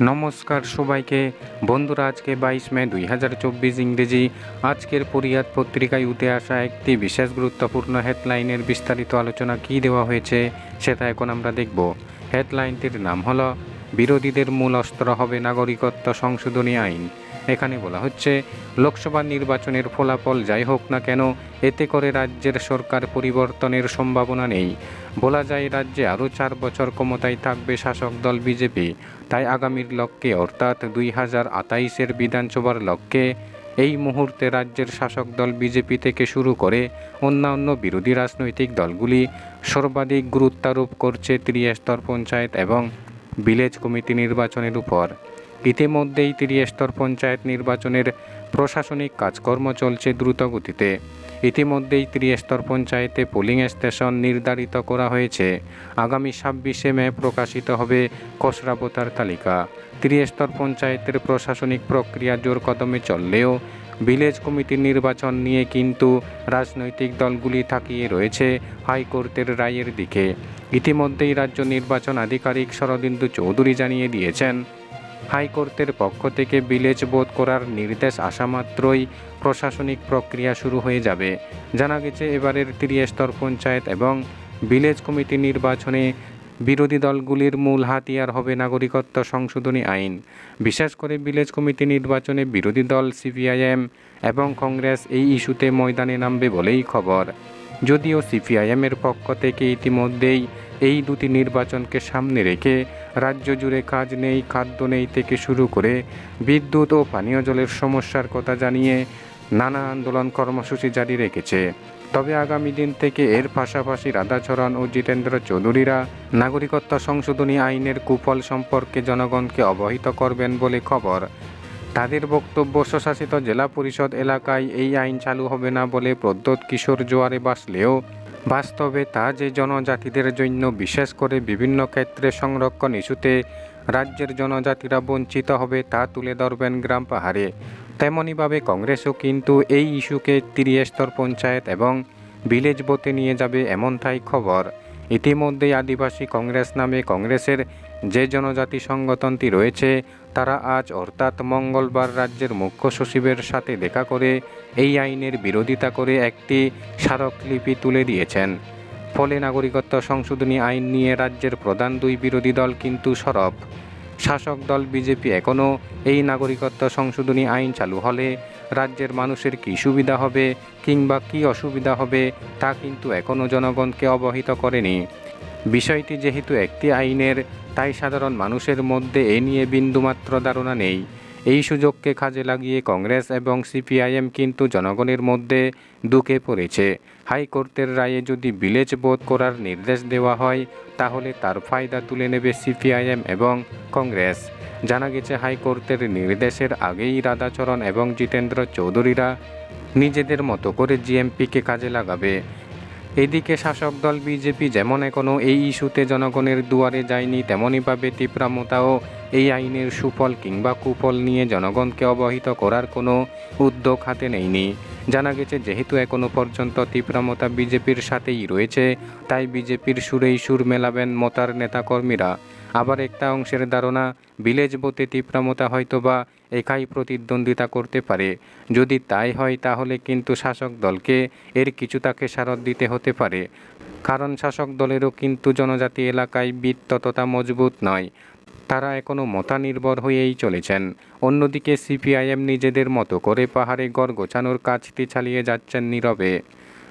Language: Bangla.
নমস্কার সবাইকে। বন্ধুরা, আজকে বাইশ মে দুই হাজার চব্বিশ ইংরেজি। আজকের পরিয়াদ পত্রিকায় উঠে আসা একটি বিশেষ গুরুত্বপূর্ণ হেডলাইনের বিস্তারিত আলোচনা কি দেওয়া হয়েছে, সেটা এখন আমরা দেখব। হেডলাইনটির নাম হলো, বিরোধীদের মূল অস্ত্র হবে নাগরিকত্ব সংশোধনী আইন। এখানে বলা হচ্ছে, লোকসভা নির্বাচনের ফলাফল যাই হোক না কেন, এতে করে রাজ্যের সরকার পরিবর্তনের সম্ভাবনা নেই। বলা যায়, রাজ্যে আরও চার বছর ক্ষমতায় থাকবে শাসক দল বিজেপি। তাই আগামীর লক্ষ্যে, অর্থাৎ দুই হাজার আতাইশের বিধানসভার লক্ষ্যে, এই মুহূর্তে রাজ্যের শাসক দল বিজেপি থেকে শুরু করে অন্যান্য বিরোধী রাজনৈতিক দলগুলি সর্বাধিক গুরুত্বারোপ করছে ত্রিস্তর পঞ্চায়েত এবং ভিলেজ কমিটি নির্বাচনের উপর। ইতিমধ্যেই ত্রিস্তর পঞ্চায়েত নির্বাচনের প্রশাসনিক কাজকর্ম চলছে দ্রুত গতিতে ইতিমধ্যেই ত্রিস্তর পঞ্চায়েতে পোলিং স্টেশন নির্ধারিত করা হয়েছে। আগামী ছাব্বিশে মে প্রকাশিত হবে খসড়া ভোটার তালিকা। ত্রিস্তর পঞ্চায়েতের প্রশাসনিক প্রক্রিয়া জোর কদমে চললেও ভিলেজ কমিটির নির্বাচন নিয়ে কিন্তু রাজনৈতিক দলগুলি থাকিয়ে রয়েছে হাইকোর্টের রায়ের দিকে। ইতিমধ্যেই রাজ্য নির্বাচন আধিকারিক শরদিন্দু চৌধুরী জানিয়ে দিয়েছেন হাইকোর্টের পক্ষ থেকে বিলেজ বোধ করার নির্দেশ আসা মাত্রই প্রশাসনিক প্রক্রিয়া শুরু হয়ে যাবে। জানা গেছে, এবারের ত্রিস্তর পঞ্চায়েত এবং ভিলেজ কমিটি নির্বাচনে বিরোধী দলগুলির মূল হাতিয়ার হবে নাগরিকত্ব সংশোধনী আইন। বিশেষ করে ভিলেজ কমিটি নির্বাচনে বিরোধী দল, সিপিআইএম এবং কংগ্রেস এই ইস্যুতে ময়দানে নামবে বলেই খবর। যদিও সিপিআইএমের পক্ষ থেকে ইতিমধ্যেই এই দুটি নির্বাচনকে সামনে রেখে রাজ্য জুড়ে কাজ নেই, খাদ্য নেই থেকে শুরু করে বিদ্যুৎ ও পানীয় জলের সমস্যার কথা জানিয়ে নানা আন্দোলন কর্মসূচি জারি রেখেছে। তবে আগামী দিন থেকে এর পাশাপাশি রাধাচরণ ও জিতেন্দ্র চৌধুরীরা নাগরিকত্ব সংশোধনী আইনের কুফল সম্পর্কে জনগণকে অবহিত করবেন বলে খবর। তাদের বক্তব্য, স্বশাসিত জেলা পরিষদ এলাকায় এই আইন চালু হবে না বলে প্রদ্যোৎ কিশোর জোয়ারে বাসলেও বাস্তবে তা যে জনজাতিদের জন্য বিশেষ করে বিভিন্ন ক্ষেত্রে সংরক্ষণ ইস্যুতে রাজ্যের জনজাতিরা বঞ্চিত হবে তা তুলে ধরবেন গ্রাম পাহাড়ে। তেমনইভাবে কংগ্রেসও কিন্তু এই ইস্যুকে ত্রিস্তর পঞ্চায়েত এবং ভিলেজ বোতে নিয়ে যাবে এমনটাই খবর। ইতিমধ্যেই আদিবাসী কংগ্রেস নামে কংগ্রেসের যে জনজাতি সংগঠনটি রয়েছে, তারা আজ অর্থাৎ মঙ্গলবার রাজ্যের মুখ্য সচিবের সাথে দেখা করে এই আইনের বিরোধিতা করে একটি স্মারকলিপি তুলে দিয়েছেন। ফলে নাগরিকত্ব সংশোধনী আইন নিয়ে রাজ্যের প্রধান দুই বিরোধী দল কিন্তু সরব। শাসক দল বিজেপি এখনও এই নাগরিকত্ব সংশোধনী আইন চালু হলে রাজ্যের মানুষের কী সুবিধা হবে কিংবা কী অসুবিধা হবে তা কিন্তু এখনও জনগণকে অবহিত করেনি। বিষয়টি যেহেতু একটি আইনের তাই সাধারণ মানুষের মধ্যে এ নিয়ে বিন্দুমাত্র ধারণা নেই। এই সুযোগকে কাজে লাগিয়ে কংগ্রেস এবং সিপিআইএম কিন্তু জনগণের মধ্যে দুঃখে পড়েছে। হাইকোর্টের রায়ে যদি বিলেজ বোধ করার নির্দেশ দেওয়া হয়, তাহলে তার ফায়দা তুলে নেবে সিপিআইএম এবং কংগ্রেস। জানা গেছে, হাইকোর্টের নির্দেশের আগেই রাধাচরণ এবং জিতেন্দ্র চৌধুরীরা নিজেদের মতো করে জিএমপিকে কাজে লাগাবে। এদিকে শাসক দল বিজেপি যেমন এখনও এই ইস্যুতে জনগণের দুয়ারে যায়নি তেমনইভাবে তীব্রামতাও এই আইনের সুফল কিংবা কুফল নিয়ে জনগণকে অবহিত করার কোনো উদ্যোগ হাতে নেয়নি। জানা গেছে, যেহেতু এখনও পর্যন্ত তীব্রামতা বিজেপির সাথেই রয়েছে, তাই বিজেপির সুরেই সুর মেলাবেন মতার নেতাকর্মীরা। আবার একটা অংশের ধারণা, ভিলেজ বোতে তীব্রামতা হয়তোবা একাই প্রতিদ্বন্দ্বিতা করতে পারে। যদি তাই হয়, তাহলে কিন্তু শাসক দলকে এর কিছুটা খেসারত দিতে হতে পারে। কারণ শাসক দলেরও কিন্তু জনজাতি এলাকায় বিদ ততটা মজবুত নয়। তারা এখনও মতানির্ভর হয়েই চলেছেন। অন্যদিকে সিপিআইএম নিজেদের মতো করে পাহাড়ে গড় গোছানোর কাজটি চালিয়ে যাচ্ছেন নীরবে।